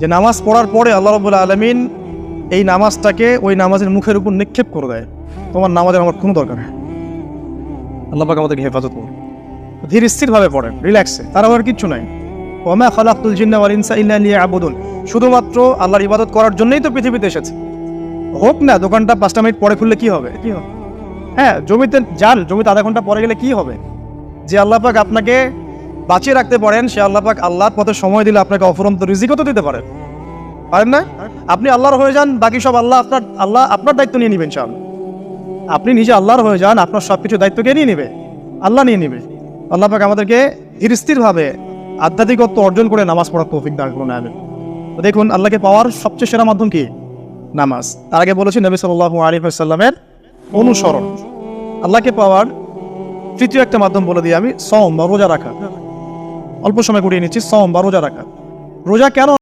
যে নামাজ পড়ার পরে আল্লাহ রবুল্লা আলমিন এই নামাজটাকে ওই নামাজের মুখের উপর নিক্ষেপ করে দেয়। তোমার নামাজের আমার কোনো দরকার নেই। আল্লাহ আমাদেরকে হেফাজত করুন। ধীর স্থিরভাবে পড়েন রিল্যাক্সে তার আবার কিচ্ছু নাই। ওমা খালাকুল জিন্না ওয়াল ইনসা ইল্লা লিয়াবুদুন। শুধুমাত্র আল্লাহর ইবাদত করার জন্যই তো পৃথিবীতে এসেছে। হোক না, দোকানটা পাঁচটা মিনিট পরে খুললে কি হবে? কি হবে? হ্যাঁ জমিতে যান জমিতে আধা ঘণ্টা পরে গেলে কি হবে? যে আল্লাহ পাক আপনাকে বাঁচিয়ে রাখতে পারেন, সে আল্লাহ পাক আল্লাহর পথে সময় দিলে আপনাকে অফরন্ত রিজিকও তো দিতে পারেন পারেন না আপনি আল্লাহর হয়ে যান, বাকি সব আল্লাহ আপনার আল্লাহ আপনার দায়িত্ব নিয়ে নেবেন চান আপনি নিজে আল্লাহর হয়ে যান, আপনার সব কিছু দায়িত্ব কে নিয়ে নেবে? আল্লাহ নিয়ে নেবে। আল্লাহ পাক আমাদেরকে স্থিরভাবে আধ্যাত্মিকত্ব অর্জন করে নামাজ পড়ার তৌফিক দান করুন, আমিন। তো দেখুন, আল্লাহকে পাওয়ার সবচেয়ে সেরা মাধ্যম কি? নামাজ। তার আগে বলেছি নবী সাল্লাল্লাহু আলাইহি ওয়াসাল্লামের অনুসরণ। আল্লাহকে পাওয়ার তৃতীয় একটা মাধ্যম বলে দিই আমি সম রোজা রাখা। অল্প সময় করিয়ে নিচ্ছি সম বা রোজা রাখা। রোজা কেন